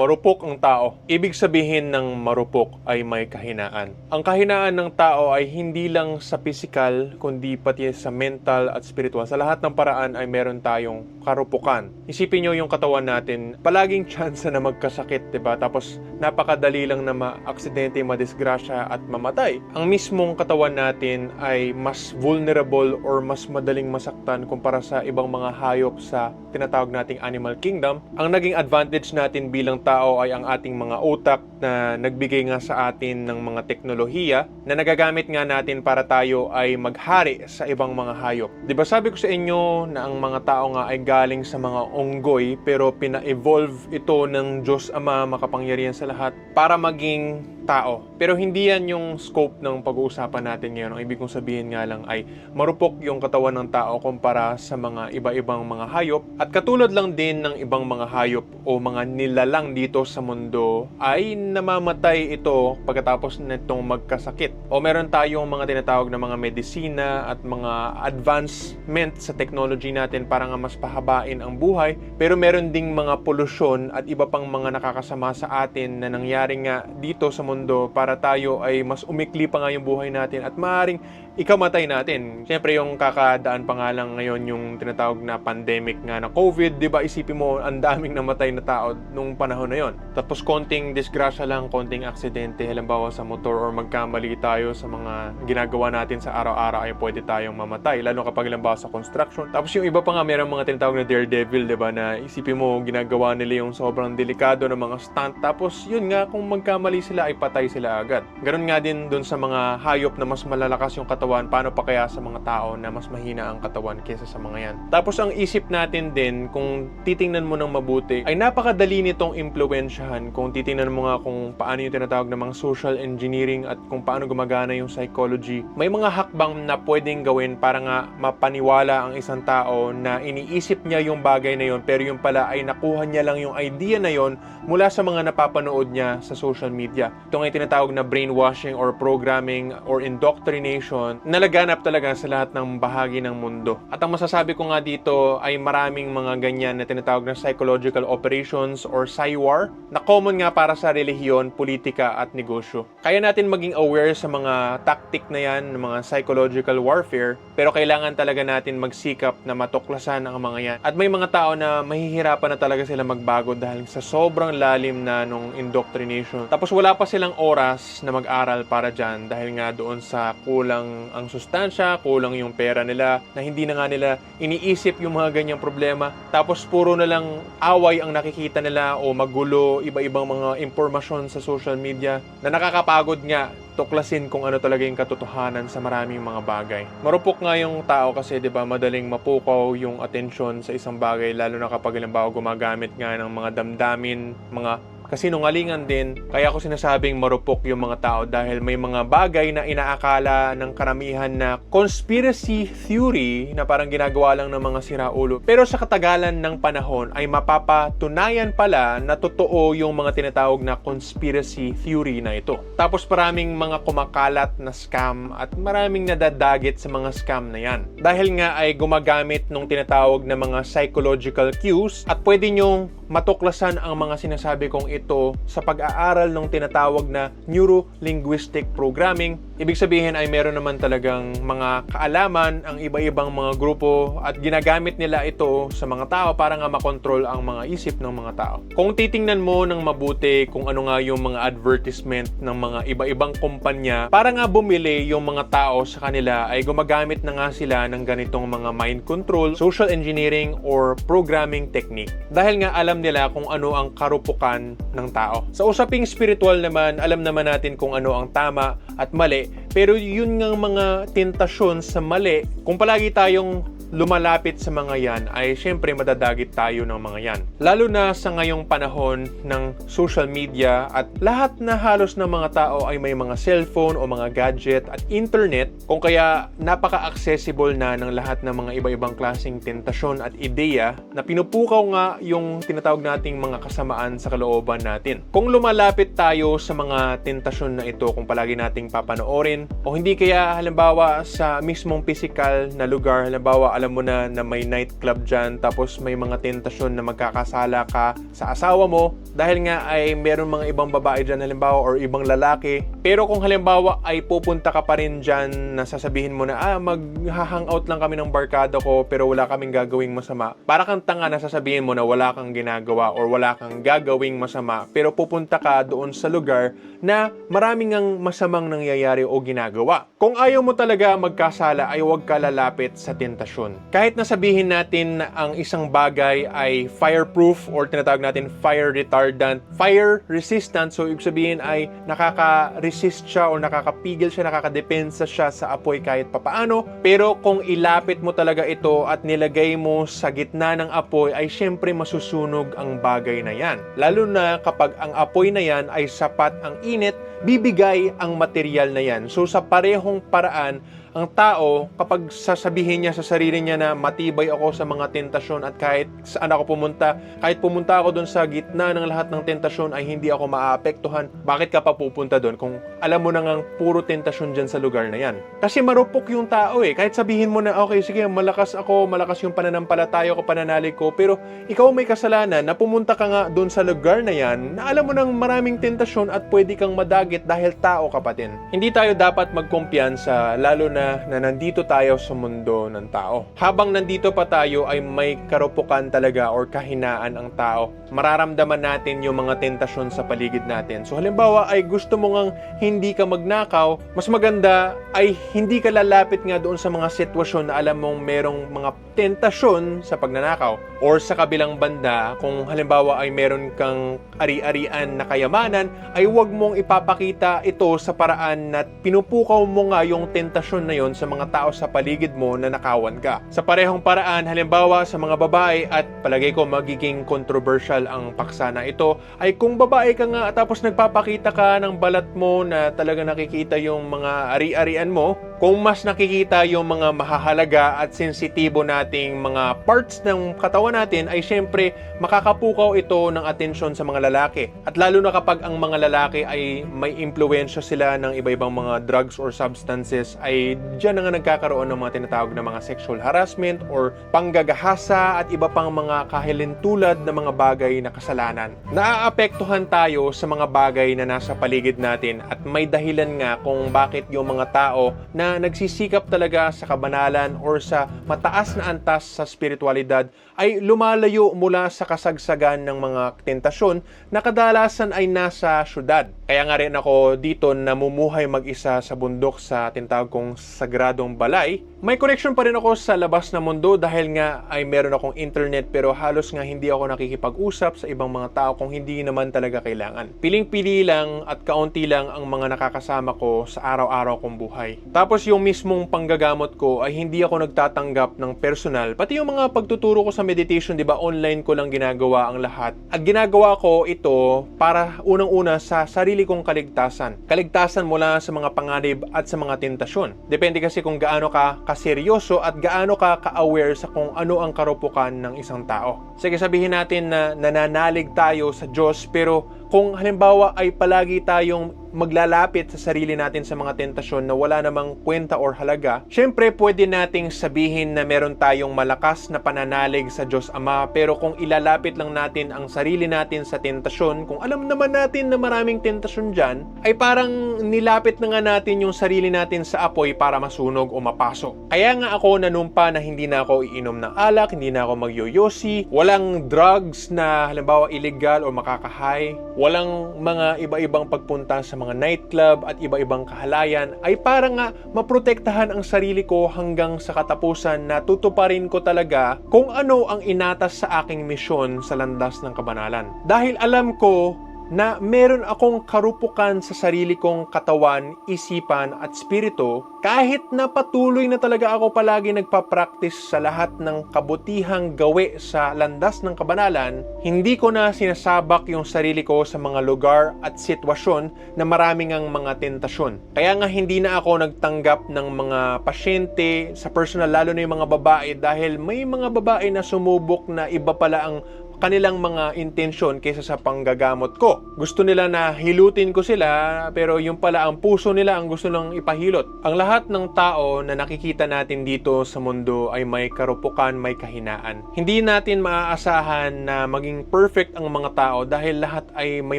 Marupok ang tao. Ibig sabihin ng marupok ay may kahinaan. Ang kahinaan ng tao ay hindi lang sa physical, kundi pati sa mental at spiritual. Sa lahat ng paraan ay meron tayong karupukan. Isipin nyo yung katawan natin, palaging chance na magkasakit, ba? Tapos napakadali lang na ma-aksidente, madisgrasya at mamatay. Ang mismong katawan natin ay mas vulnerable or mas madaling masaktan kumpara sa ibang mga hayop sa tinatawag nating animal kingdom. Ang naging advantage natin bilang tao ay ang ating mga utak na nagbigay nga sa atin ng mga teknolohiya na nagagamit nga natin para tayo ay maghari sa ibang mga hayop. 'Di ba sabi ko sa inyo na ang mga tao nga ay galing sa mga unggoy pero pina-evolve ito ng Diyos Ama makapangyarihan sa lahat para maging tao. Pero hindi yan yung scope ng pag-uusapan natin ngayon. Ang ibig kong sabihin nga lang ay marupok yung katawan ng tao kumpara sa mga iba-ibang mga hayop. At katulad lang din ng ibang mga hayop o mga nilalang dito sa mundo ay namamatay ito pagkatapos nitong magkasakit. O meron tayong mga tinatawag na mga medisina at mga advancement sa technology natin para nga mas pahabain ang buhay. Pero meron ding mga polusyon at iba pang mga nakakasama sa atin na nangyari nga dito sa mundo para tayo ay mas umikli pa nga yung buhay natin at maaaring ikamatay natin. Siyempre yung kakadaan pa nga lang ngayon yung tinatawag na pandemic nga na COVID, 'di ba? Isipin mo ang daming namatay na tao nung panahon na yon. Tapos konting disgrasya lang, konting aksidente, halimbawa sa motor or magkamali tayo sa mga ginagawa natin sa araw-araw ay pwede tayong mamatay, lalo kapag halimbawa sa construction. Tapos yung iba pa nga meron mga tinatawag na daredevil, 'di ba? Na isipin mo ginagawa nila yung sobrang delikado ng mga stunt. Tapos yun nga kung magkamali sila ay patay sila agad. Ganun nga din dun sa mga hayop na mas malalakas yung katawan, paano pa kaya sa mga tao na mas mahina ang katawan kaysa sa mga yan. Tapos ang isip natin din, kung titingnan mo ng mabuti, ay napakadali nitong impluensyahan kung titingnan mo nga kung paano yung tinatawag na mga social engineering at kung paano gumagana yung psychology. May mga hakbang na pwedeng gawin para nga mapaniwala ang isang tao na iniisip niya yung bagay na yon pero yung pala ay nakuha niya lang yung idea na yon mula sa mga napapanood niya sa social media. Ito nga yung tinatawag na brainwashing or programming or indoctrination na laganap talaga sa lahat ng bahagi ng mundo. At ang masasabi ko nga dito ay maraming mga ganyan na tinatawag na psychological operations or PSYWAR na common nga para sa relihiyon, politika at negosyo. Kaya natin maging aware sa mga tactic na yan, ng mga psychological warfare, pero kailangan talaga natin magsikap na matuklasan ang mga yan. At may mga tao na mahihirapan na talaga sila magbago dahil sa sobrang lalim na nung indoctrination. Tapos wala pa silang oras na mag-aral para dyan dahil nga doon sa kulang ang sustansya, kulang yung pera nila, na hindi na nga nila iniisip yung mga ganyang problema. Tapos puro na lang away ang nakikita nila o magulo, iba-ibang mga impormasyon sa social media na nakakapagod nga tuklasin kung ano talaga yung katotohanan sa maraming mga bagay. Marupok nga yung tao kasi 'di ba madaling mapukaw yung atensyon sa isang bagay lalo na kapag halimbawa gumagamit nga ng mga damdamin, mga kasinungalingan din. Kaya ako sinasabing marupok yung mga tao dahil may mga bagay na inaakala ng karamihan na conspiracy theory na parang ginagawa lang ng mga siraulo. Pero sa katagalan ng panahon ay mapapatunayan pala na totoo yung mga tinatawag na conspiracy theory na ito. Tapos maraming mga kumakalat na scam at maraming nadadagit sa mga scam na yan. Dahil nga ay gumagamit ng tinatawag na mga psychological cues at pwede nyong matuklasan ang mga sinasabi kong ito sa pag-aaral ng tinatawag na neuro-linguistic programming. Ibig sabihin ay meron naman talagang mga kaalaman ang iba-ibang mga grupo at ginagamit nila ito sa mga tao para nga makontrol ang mga isip ng mga tao. Kung titingnan mo ng mabuti kung ano nga yung mga advertisement ng mga iba-ibang kumpanya para nga bumili yung mga tao sa kanila ay gumagamit na nga sila ng ganitong mga mind control, social engineering, or programming technique. Dahil nga alam nila kung ano ang karupukan ng tao. Sa usaping spiritual naman, alam naman natin kung ano ang tama at mali. Pero yun nga mga tentasyon sa mali, kung palagi tayong lumalapit sa mga yan ay syempre madadagit tayo ng mga yan. Lalo na sa ngayong panahon ng social media at lahat na halos ng mga tao ay may mga cellphone o mga gadget at internet kung kaya napaka-accessible na ng lahat ng mga iba-ibang klaseng tentasyon at ideya na pinupukaw nga yung tinatawag nating mga kasamaan sa kalooban natin. Kung lumalapit tayo sa mga tentasyon na ito kung palagi nating papanoorin o hindi kaya halimbawa sa mismong physical na lugar halimbawa alam mo na na may nightclub dyan, tapos may mga tentasyon na magkakasala ka sa asawa mo, dahil nga ay meron mga ibang babae dyan halimbawa or ibang lalaki. Pero kung halimbawa ay pupunta ka pa rin dyan na sasabihin mo na, ah, mag-hangout lang kami ng barkada ko pero wala kaming gagawing masama. Para kang tanga na sasabihin mo na wala kang ginagawa or wala kang gagawing masama pero pupunta ka doon sa lugar na maraming ang masamang nangyayari o ginagawa. Kung ayaw mo talaga magkasala ay huwag ka lalapit sa tentasyon. Kahit na sabihin natin na ang isang bagay ay fireproof or tinatawag natin fire retardant, fire resistant, so ibig sabihin ay nakaka-resist siya or nakakapigil siya, nakakadepensa siya sa apoy kahit papaano. Pero kung ilapit mo talaga ito at nilagay mo sa gitna ng apoy ay syempre masusunog ang bagay na yan. Lalo na kapag ang apoy na yan ay sapat ang init, bibigay ang material na yan. So sa parehong paraan, ang tao, kapag sasabihin niya sa sarili niya na matibay ako sa mga tentasyon at kahit saan ako pumunta, kahit pumunta ako doon sa gitna ng lahat ng tentasyon ay hindi ako maapektuhan, bakit ka pa pupunta doon kung alam mo na ngang puro tentasyon dyan sa lugar na yan? Kasi marupok yung tao eh. Kahit sabihin mo na, okay, sige, malakas ako, malakas yung pananampalataya ko, pananalig ko, pero ikaw may kasalanan na pumunta ka nga doon sa lugar na yan na alam mo nang maraming tentasyon at pwede kang madagit dahil tao ka pa din. Hindi tayo dapat magkumpiyansa, lalo na na nandito tayo sa mundo ng tao. Habang nandito pa tayo ay may karupukan talaga or kahinaan ang tao. Mararamdaman natin yung mga tentasyon sa paligid natin. So halimbawa ay gusto mo ngang hindi ka magnakaw, mas maganda ay hindi ka lalapit nga doon sa mga sitwasyon na alam mong merong mga tentasyon sa pagnanakaw. Or sa kabilang banda, kung halimbawa ay meron kang ari-arian na kayamanan, ay huwag mong ipapakita ito sa paraan na pinupukaw mo nga yung tentasyon na yon sa mga tao sa paligid mo na nakawan ka. Sa parehong paraan, halimbawa sa mga babae at palagay ko magiging controversial ang paksa na ito, ay kung babae ka nga tapos nagpapakita ka ng balat mo na talaga nakikita yung mga ari-arian mo, kung mas nakikita yung mga mahahalaga at sensitibo nating mga parts ng katawan natin ay syempre makakapukaw ito ng atensyon sa mga lalaki. At lalo na kapag ang mga lalaki ay may impluensya sila ng iba-ibang mga drugs or substances ay diyan na nga nagkakaroon ng mga tinatawag na mga sexual harassment or panggagahasa at iba pang mga kahilintulad na mga bagay na kasalanan. Naaapektuhan tayo sa mga bagay na nasa paligid natin at may dahilan nga kung bakit yung mga tao na nagsisikap talaga sa kabanalan or sa mataas na antas sa spiritualidad ay lumalayo mula sa kasagsagan ng mga tentasyon na kadalasan ay nasa syudad. Kaya nga rin ako dito namumuhay mag-isa sa bundok sa tinatawag kong sagradong balay. May connection pa rin ako sa labas na mundo dahil nga ay meron akong internet pero halos nga hindi ako nakikipag-usap sa ibang mga tao kung hindi naman talaga kailangan. Piling-pili lang at kaunti lang ang mga nakakasama ko sa araw-araw kong buhay. Tapos yung mismong panggagamot ko ay hindi ako nagtatanggap ng personal. Pati yung mga pagtuturo ko sa meditation, di ba, online ko lang ginagawa ang lahat. At ginagawa ko ito para unang-una sa sarili kong kaligtasan. Kaligtasan mula sa mga panganib at sa mga tentasyon. Depende kasi kung gaano ka kaseryoso at gaano ka ka-aware sa kung ano ang karupukan ng isang tao. Sige, sabihin natin na nananalig tayo sa Diyos pero kung halimbawa ay palagi tayong maglalapit sa sarili natin sa mga tentasyon na wala namang kwenta or halaga, syempre pwede nating sabihin na meron tayong malakas na pananalig sa Diyos Ama pero kung ilalapit lang natin ang sarili natin sa tentasyon, kung alam naman natin na maraming tentasyon dyan, ay parang nilapit na nga natin yung sarili natin sa apoy para masunog o mapasok. Kaya nga ako nanumpa na hindi na ako iinom ng alak, hindi na ako magyoyosi, walang drugs na halimbawa illegal o makakahay, walang mga iba-ibang pagpunta sa mga nightclub at iba-ibang kahalayan ay para nga maprotektahan ang sarili ko hanggang sa katapusan na tutuparin ko talaga kung ano ang inatas sa aking misyon sa landas ng kabanalan. Dahil alam ko na meron akong karupukan sa sarili kong katawan, isipan at spirito kahit na patuloy na talaga ako palagi nagpa-practice sa lahat ng kabutihang gawi sa landas ng kabanalan, hindi ko na sinasabak yung sarili ko sa mga lugar at sitwasyon na maraming ang mga tentasyon. Kaya nga hindi na ako nagtanggap ng mga pasyente sa personal lalo na yung mga babae dahil may mga babae na sumubok na iba pala ang kanilang mga intensyon kaysa sa panggagamot ko. Gusto nila na hilutin ko sila pero yung pala ang puso nila ang gusto nang ipahilot. Ang lahat ng tao na nakikita natin dito sa mundo ay may karupukan, may kahinaan. Hindi natin maaasahan na maging perfect ang mga tao dahil lahat ay may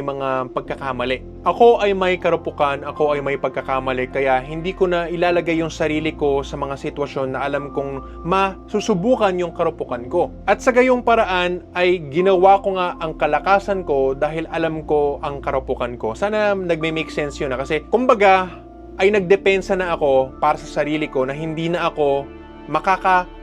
mga pagkakamali. Ako ay may karupukan, ako ay may pagkakamali kaya hindi ko na ilalagay yung sarili ko sa mga sitwasyon na alam kong masusubukan yung karupukan ko. At sa gayong paraan ay ginawa ko nga ang kalakasan ko dahil alam ko ang karupukan ko. Sana nagme-make sense yun na kasi kumbaga ay nagdepensa na ako para sa sarili ko na hindi na ako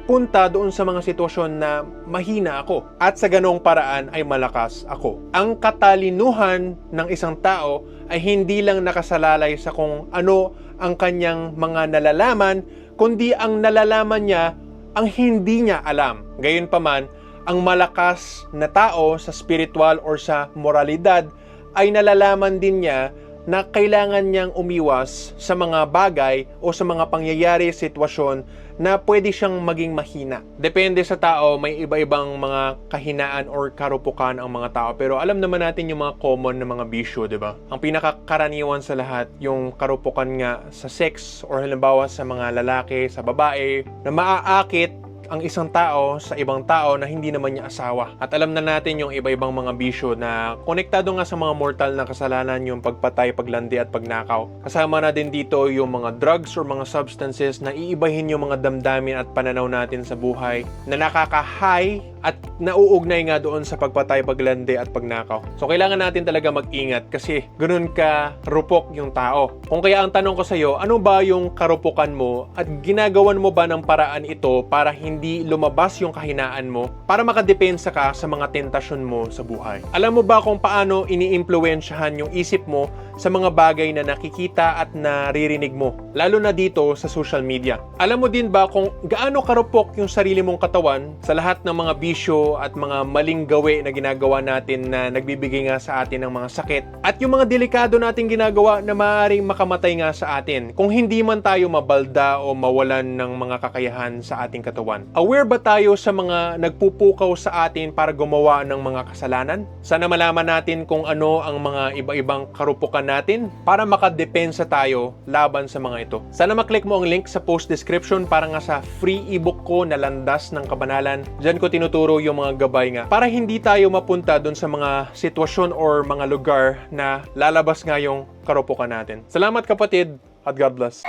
makakapunta doon sa mga sitwasyon na mahina ako. At sa ganong paraan ay malakas ako. Ang katalinuhan ng isang tao ay hindi lang nakasalalay sa kung ano ang kanyang mga nalalaman, kundi ang nalalaman niya ang hindi niya alam. Gayunpaman, ang malakas na tao sa spiritual or sa moralidad ay nalalaman din niya na kailangan niyang umiwas sa mga bagay o sa mga pangyayari, sitwasyon na pwede siyang maging mahina. Depende sa tao, may iba-ibang mga kahinaan or karupukan ang mga tao. Pero alam naman natin yung mga common na mga bisyo, di ba? Ang pinakakaraniwan sa lahat, yung karupukan nga sa sex or halimbawa sa mga lalaki, sa babae, na maaakit ang isang tao sa ibang tao na hindi naman niya asawa. At alam na natin yung iba-ibang mga bisyo na konektado nga sa mga mortal na kasalanan yung pagpatay, paglandi at pagnakaw. Kasama na din dito yung mga drugs or mga substances na iibahin yung mga damdamin at pananaw natin sa buhay na nakaka-high at nauugnay nga doon sa pagpatay, paglandi at pagnakaw. So kailangan natin talaga mag-ingat kasi ganun ka rupok yung tao. Kung kaya ang tanong ko sa iyo, ano ba yung karupukan mo at ginagawan mo ba ng paraan ito para hindi lumabas yung kahinaan mo para makadepensa ka sa mga tentasyon mo sa buhay? Alam mo ba kung paano iniimpluwensyahan yung isip mo sa mga bagay na nakikita at naririnig mo, lalo na dito sa social media? Alam mo din ba kung gaano karupok yung sarili mong katawan sa lahat ng mga bisyo at mga maling gawi na ginagawa natin na nagbibigay nga sa atin ng mga sakit at yung mga delikado nating ginagawa na maaaring makamatay nga sa atin kung hindi man tayo mabalda o mawalan ng mga kakayahan sa ating katawan. Aware ba tayo sa mga nagpupukaw sa atin para gumawa ng mga kasalanan? Sana malaman natin kung ano ang mga iba-ibang karupukan natin para makadepensa tayo laban sa mga ito. Sana maklik mo ang link sa post description para nga sa free ebook ko na Landas ng Kabanalan. Diyan ko tinuturo yung mga gabay nga para hindi tayo mapunta doon sa mga sitwasyon or mga lugar na lalabas nga yung karupukan natin. Salamat kapatid at God bless.